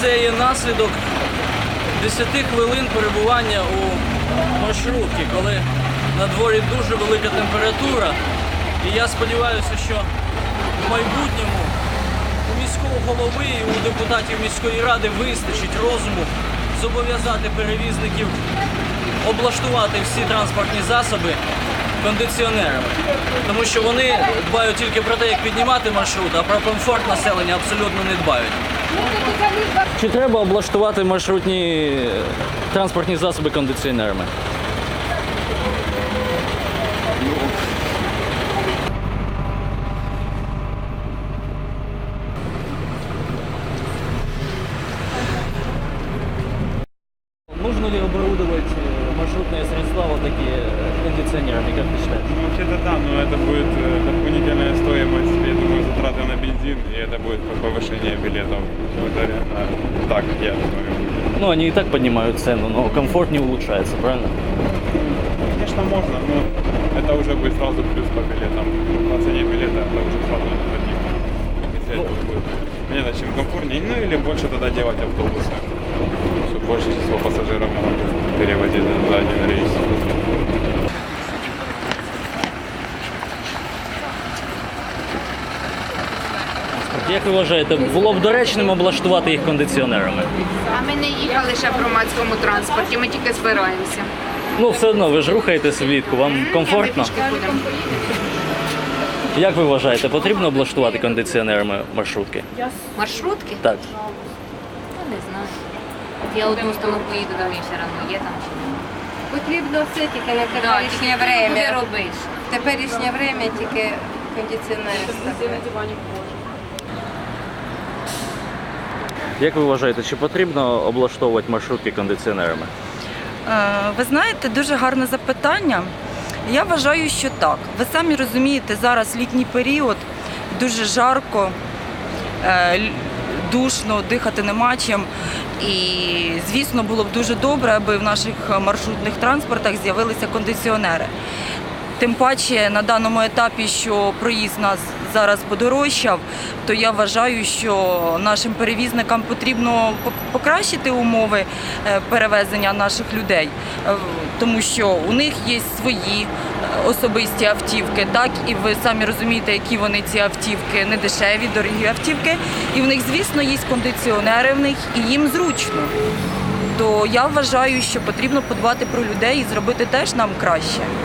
Це є наслідок 10 хвилин перебування у маршрутці, коли на дворі дуже велика температура. І я сподіваюся, що в майбутньому у міського голови і у депутатів міської ради вистачить розуму зобов'язати перевізників облаштувати всі транспортні засоби кондиціонерами. Тому що вони дбають тільки про те, як піднімати маршрут, а про комфорт населення абсолютно не дбають. Чи треба облаштувати маршрутні е, транспортні засоби кондиціонерами? Нужно ли оборудовать э, маршрутные средства вот такие э, кондиционерами, как ты считаешь? Ну, вообще-то да, но это будет э, дополнительная стоимость, я думаю, затраты на бензин, и это будет повышение билетов. итоге. А, Так, я думаю. Ну, они и так поднимают цену, но комфорт не улучшается, правильно? Конечно, можно, но это уже будет сразу плюс по билетам. По цене билета это уже сразу один. Если это будет понятно, чем комфортнее. Ну или больше тогда делать автобусы. Чтобы больше число пассажиров переводить за один рейс. Як ви вважаєте, було б доречним облаштувати їх кондиціонерами? А ми не їхали ще в громадському транспорті, ми тільки збираємося. Ну, все одно, ви ж рухаєтесь влітку, вам комфортно? Ми пішки ходимо. Як ви вважаєте, потрібно облаштувати кондиціонерами маршрутки? Маршрутки? Так. Я не знаю. Я одну установку їду, там і все одно є там. Потрібно все тільки на Так, теперішнє тільки буде время. робити. В теперішнє время тільки кондиціонери ставити. Як ви вважаєте, чи потрібно облаштовувати маршрутки кондиціонерами? Е, Ви знаєте, дуже гарне запитання. Я вважаю, що так. Ви самі розумієте, зараз літній період, дуже жарко, е, душно, дихати нема чим. І, звісно, було б дуже добре, аби в наших маршрутних транспортах з'явилися кондиціонери. Тим паче на даному етапі, що проїзд нас зараз подорожчав, то я вважаю, що нашим перевізникам потрібно покращити умови е, перевезення наших людей, Е, тому що у них є свої е, особисті автівки, так і ви самі розумієте, які вони ці автівки не дешеві, дорогі автівки. І в них, звісно, є кондиціонери в них, і їм зручно. То я вважаю, що потрібно подбати про людей і зробити теж нам краще.